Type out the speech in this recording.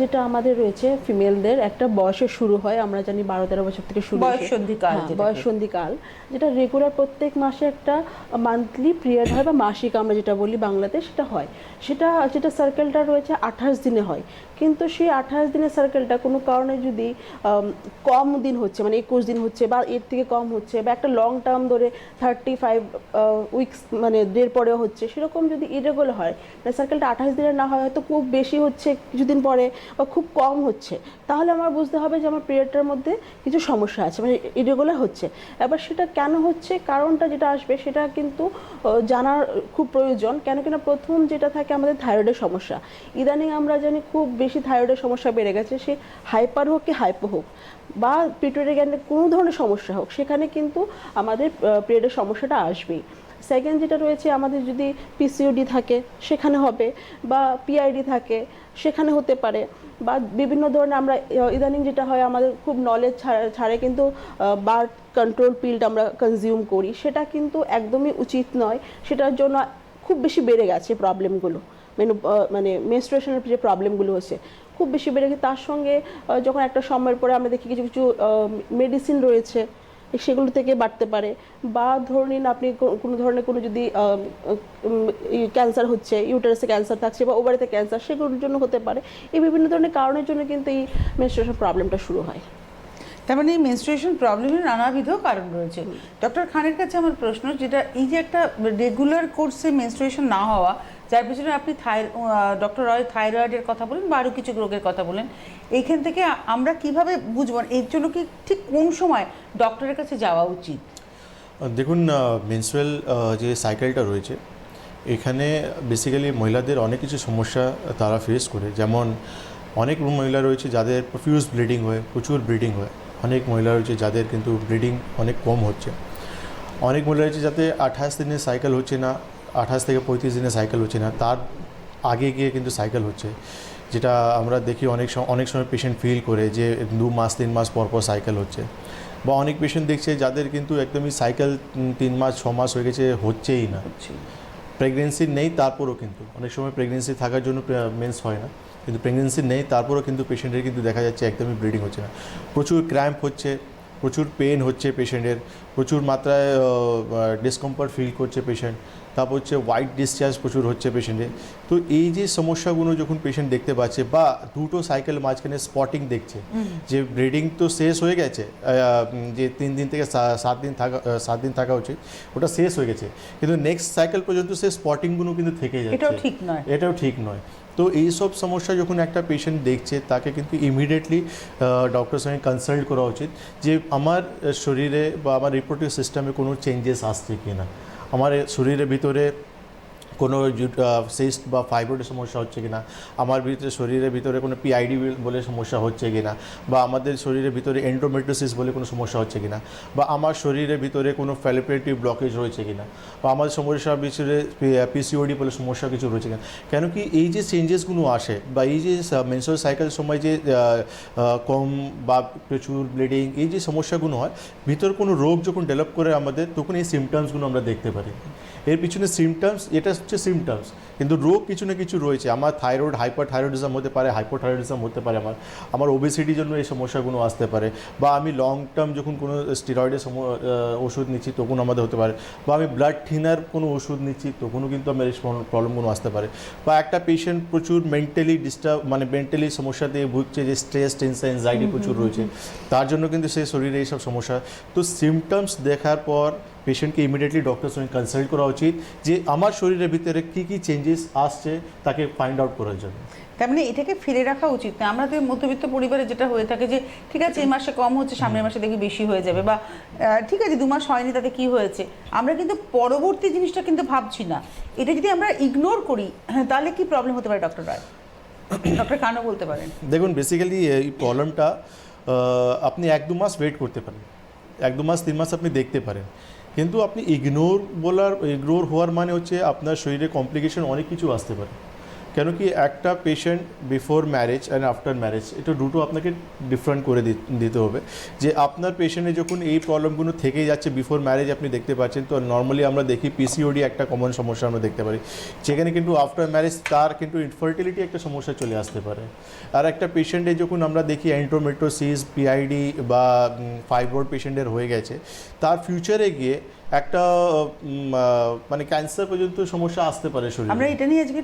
যেটা আমাদের রয়েছে ফিমেলদের একটা বয়সে শুরু হয় আমরা জানি বারো তেরো বছর থেকে শুরু হয়েছে। বয়ঃসন্ধিকাল হ্যাঁ। বয়ঃসন্ধিকাল যেটা রেগুলার প্রত্যেক মাসে একটা মান্থলি পিরিয়ড হয় বা মাসিক আমরা যেটা বলি বাংলাতে সেটা হয় সেটা যেটা সার্কেলটা রয়েছে আঠাশ দিনে হয় কিন্তু সেই আঠাশ দিনের সার্কেলটা কোনো কারণে যদি কম দিন হচ্ছে মানে একুশ দিন হচ্ছে বা এর থেকে কম হচ্ছে বা একটা লং টার্ম ধরে থার্টি ফাইভ উইকস মানে দের পরেও হচ্ছে সেরকম যদি ইরেগুলার হয় মানে সার্কেলটা আঠাশ দিনের না হয় হয়তো খুব বেশি হচ্ছে কিছুদিন পরে বা খুব কম হচ্ছে, তাহলে আমার বুঝতে হবে যে আমার পিরিয়ডটার মধ্যে কিছু সমস্যা আছে মানে ইরেগুলার হচ্ছে। এবার সেটা কেন হচ্ছে, কারণটা যেটা আসবে সেটা কিন্তু জানার খুব প্রয়োজন কেন কিনা প্রথম যেটা থাকে আমাদের থাইরয়েডের সমস্যা। ইদানিং আমরা জানি খুব বেশি থাইরয়েডের সমস্যা বেড়ে গেছে, সে হাইপার হোক কি হাইপো হোক, বা পিটুইটারি গ্যান্ডের কোনো ধরনের সমস্যা হোক, সেখানে কিন্তু আমাদের পিরিয়ডের সমস্যাটা আসবেই। সেকেন্ড যেটা রয়েছে, আমাদের যদি পিসিওডি থাকে, সেখানে হবে, বা পিআইডি থাকে, সেখানে হতে পারে, বা বিভিন্ন ধরনের আমরা ইদানিং যেটা হয়, আমাদের খুব নলেজ ছাড়া ছাড়ে কিন্তু বার্থ কন্ট্রোল পিলটা আমরা কনজিউম করি। সেটা কিন্তু একদমই উচিত নয়। সেটার জন্য খুব বেশি বেড়ে গেছে প্রবলেমগুলো মেনু মানে মেনস্ট্রুয়েশনের যে প্রবলেমগুলো হচ্ছে, খুব বেশি বেড়ে গেছে। তার সঙ্গে যখন একটা সময়ের পরে আমরা দেখি কিছু কিছু মেডিসিন রয়েছে সেগুলো থেকে বাড়তে পারে। বা ধরে নিন আপনি কোনো ধরনের কোনো যদি ক্যান্সার হচ্ছে, ইউটারাসে ক্যান্সার থাকছে বা ওভারিতে ক্যান্সার, সেগুলোর জন্য হতে পারে। এই বিভিন্ন ধরনের কারণের জন্য কিন্তু এই মেনস্ট্রেশন প্রবলেমটা শুরু হয়। তার মানে এই মেনস্ট্রুয়েশন প্রবলেমের নানাবিধ কারণ রয়েছে। ডক্টর খানের কাছে আমার প্রশ্ন, যেটা এই যে একটা রেগুলার কোর্সে মেনস্ট্রুয়েশন না হওয়া, যার পিছনে আপনি থাই ডক্টর রয় থাইরয়েডের কথা বলেন বা আরও কিছু রোগের কথা বলেন, এইখান থেকে আমরা কীভাবে বুঝব? এর জন্য কি ঠিক কোন সময় ডক্টরের কাছে যাওয়া উচিত? দেখুন মেনস্ট্রুয়াল যে সাইকেলটা রয়েছে, এখানে বেসিক্যালি মহিলাদের অনেক কিছু সমস্যা তারা ফেস করে। যেমন অনেক মহিলা রয়েছে যাদের প্রফিউজ ব্লিডিং হয়, প্রচুর ব্লিডিং হয়। মহিলা রয়েছে যাদের কিন্তু ব্লিডিং অনেক কম হচ্ছে। অনেক মহিলা রয়েছে যাতে আঠাশ দিনে সাইকেল হচ্ছে না আঠাশ থেকে পঁয়ত্রিশ দিনে সাইকেল হচ্ছে না তার আগে গিয়ে কিন্তু সাইকেল হচ্ছে। যেটা আমরা দেখি অনেক সময় অনেক সময় পেশেন্ট ফিল করে যে দু মাস তিন মাস পর পর সাইকেল হচ্ছে। বা অনেক পেশেন্ট দেখছে যাদের কিন্তু একদমই সাইকেল তিন মাস ছ মাস হয়ে গেছে হচ্ছেই না। প্রেগনেন্সি নেই তারপরও কিন্তু। অনেক সময় প্রেগনেন্সি থাকার জন্য মেন্স হয় না। কিন্তু প্রেগনেন্সি নেই তারপরও কিন্তু পেশেন্টের কিন্তু দেখা যাচ্ছে একদমই ব্লিডিং হচ্ছে না। প্রচুর ক্র্যাম্প হচ্ছে প্রচুর পেন হচ্ছে পেশেন্টের প্রচুর মাত্রায় ডিসকমফর্ট ফিল করছে পেশেন্ট তারপর হচ্ছে হোয়াইট ডিসচার্জ প্রচুর হচ্ছে পেশেন্টের তো এই যে সমস্যাগুলো যখন পেশেন্ট দেখতে পাচ্ছে বা দুটো সাইকেল মাঝখানে স্পটিং দেখছে যে ব্লিডিং তো শেষ হয়ে গেছে যে তিন দিন থেকে সাত দিন থাকা সাত দিন থাকা উচিত ওটা শেষ হয়ে গেছে। কিন্তু নেক্সট সাইকেল পর্যন্ত সে স্পটিংগুলো কিন্তু থেকে যাচ্ছে। এটাও ঠিক নয়। এটাও ঠিক নয়। তো এই সব সমস্যা যখন একটা পেশেন্ট দেখছে, তাকে কিন্তু ইমিডিয়েটলি ডক্টরের সঙ্গে কনসাল্ট করা উচিত যে আমার শরীরে বা আমার রিপোর্টিভ সিস্টেমে কোনো চেঞ্জেস আসছে কি না আমার শরীরের ভিতরে কোনো সিস্ট বা ফাইব্রয়েডের সমস্যা হচ্ছে কিনা, আমার ভিতরে শরীরের ভিতরে কোনো পিআইডি বলে সমস্যা হচ্ছে কিনা, বা আমাদের শরীরের ভিতরে এন্ড্রোমেট্রোসিস বলে কোনো সমস্যা হচ্ছে কিনা, বা আমার শরীরের ভিতরে কোনো ফ্যালিপ্রেটিভ ব্লকেজ রয়েছে কিনা, বা আমাদের সমস্যা ভিতরে পিসিওডি বলে সমস্যা কিছু রয়েছে কিনা। কেন কি এই যে চেঞ্জেসগুলো আসে, বা এই যে মেনসুয়াল সাইকেল সময় যে কম বা প্রচুর ব্লিডিং এই যে সমস্যাগুলো হয়, ভিতর কোনো রোগ যখন ডেভেলপ করে আমাদের, তখন এই সিমটমসগুলো আমরা দেখতে পারি। এর পিছনে সিমটমস এটা হচ্ছে সিমটমস কিন্তু রোগ কিছু না কিছু রয়েছে। আমার থাইরয়েড হাইপার থাইরয়েডিজম হতে পারে হাইপোথাইরয়েডিজম হতে পারে আমার। আমার ওবেসিটির জন্য এই সমস্যাগুলো আসতে পারে। বা আমি লং টার্ম যখন কোনো স্টেরয়েডের ওষুধ নিচ্ছি তখন আমাদের হতে পারে। বা আমি ব্লাড থিনার কোনো ওষুধ নিচ্ছি তখনও কিন্তু আমার এই প্রবলেমগুলো আসতে পারে। বা একটা পেশেন্ট প্রচুর মেন্টালি ডিস্টার্ব মানে মেন্টালি সমস্যা দিয়ে ভুগছে যে স্ট্রেস টেনশন অ্যাংজাইটি প্রচুর রয়েছে। তার জন্য কিন্তু সেই শরীরে এইসব সমস্যা। তো সিমটমস দেখার পর পেশেন্টকে ইমিডিয়েটলি ডক্টরের সঙ্গে কনসাল্ট করা উচিত যে আমার শরীরের ভিতরে কী কী চেঞ্জেস আসছে তাকে ফাইন্ড আউট করার জন্য। তার মানে এটাকে ফেলে রাখা উচিত না। আমাদের মধ্যবিত্ত পরিবারে যেটা হয়ে থাকে যে ঠিক আছে এই মাসে কম হচ্ছে সামনের মাসে দেখবি বেশি হয়ে যাবে। বা ঠিক আছে দু মাস হয়নি তাতে কি হয়েছে? আমরা কিন্তু পরবর্তী জিনিসটা কিন্তু ভাবছি না। এটা যদি আমরা ইগনোর করি হ্যাঁ, তাহলে কি প্রবলেম হতে পারে ডক্টর রায়? ডক্টর কানও বলতে পারেন। দেখুন বেসিক্যালি এই প্রবলেমটা আপনি এক দু মাস ওয়েট করতে পারেন। এক দু মাস তিন মাস আপনি দেখতে পারেন। কিন্তু আপনি ইগনোর বলার ইগনোর হওয়ার মানে হচ্ছে আপনার শরীরে কমপ্লিকেশন অনেক কিছু আসতে পারে। কেন কি একটা patient before marriage and after marriage এটা দুটো আপনাকে ডিফারেন্ট করে দিতে হবে। যে আপনার পেশেন্টে যখন এই প্রবলেমগুলো থেকে যাচ্ছে বিফোর ম্যারেজ আপনি দেখতে পাচ্ছেন, তো নর্মালি আমরা দেখি পিসিওডি একটা কমন সমস্যা আমরা দেখতে পারি। যেখানে কিন্তু আফটার ম্যারেজ তার কিন্তু ইনফার্টিলিটি একটা সমস্যা চলে আসতে পারে। আর একটা পেশেন্টে যখন আমরা দেখি অ্যান্ট্রোমেট্রোসিস পিআইডি বা ফাইব্রয়েড পেশেন্টের হয়ে গেছে, তার ফিউচারে গিয়ে একটা মানে ক্যান্সার পর্যন্ত সমস্যা আসতে পারে শরীরে। আমরা এটা নিয়ে আজকে